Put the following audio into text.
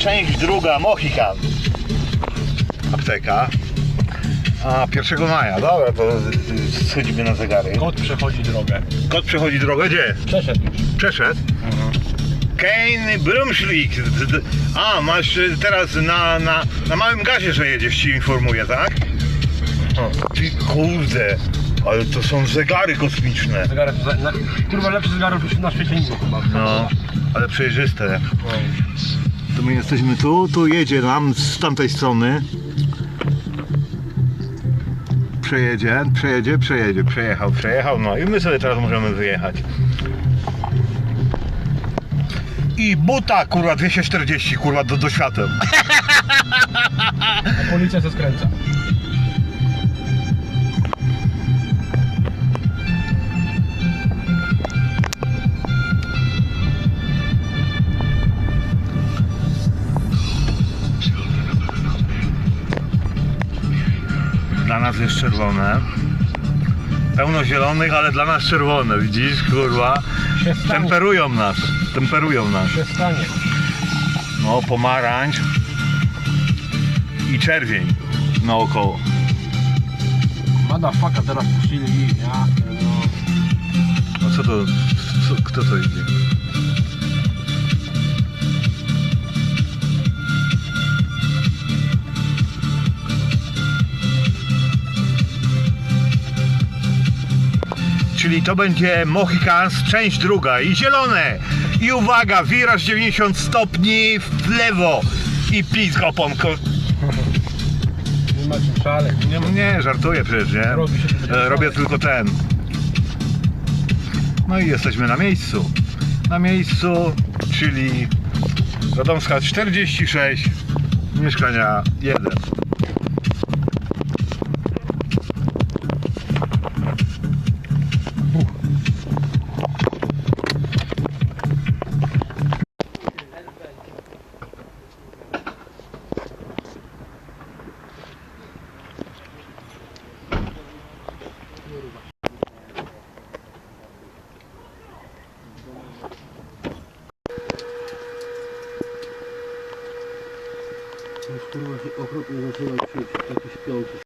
część druga, Mohikan. Apteka. A 1 maja, dobra, to schodzimy na zegary. Kot przechodzi drogę. Kot przechodzi drogę, gdzie? Przeszedł już. Przeszedł. Kane Brumschlik. A, masz y, teraz na, na, na małym gazie, że jedziesz, ci informuję, tak? Ty kurde, ale to są zegary kosmiczne. Zegarek za- na, kurwa lepszy zegarek na świecie nie ma chyba. No, ale przejrzyste. To my jesteśmy tu, tu jedzie nam z tamtej strony. Przejedzie, przejedzie, przejedzie, przejechał, przejechał, no i my sobie teraz możemy wyjechać. I buta, kurwa, 240, kurwa, do, do świateł. A policja se skręca. Dla nas jest czerwone. Pełno zielonych, ale dla nas czerwone, widzisz, kurwa. Temperują nas, temperują nas. No, pomarańcz i czerwień naokoło. Madafaka teraz puścili ja no. No co to, co, kto to idzie? Czyli to będzie Mohicans, część druga i zielone. I uwaga, wiraż 90 stopni w lewo i pizg oponko. Nie ma czym szaleć. Nie, nie, żartuję przecież, nie? E, Robię tylko ten. No i jesteśmy na miejscu. Na miejscu, czyli Radomska 46, mieszkania 1. Округ не называют, что-то спелки.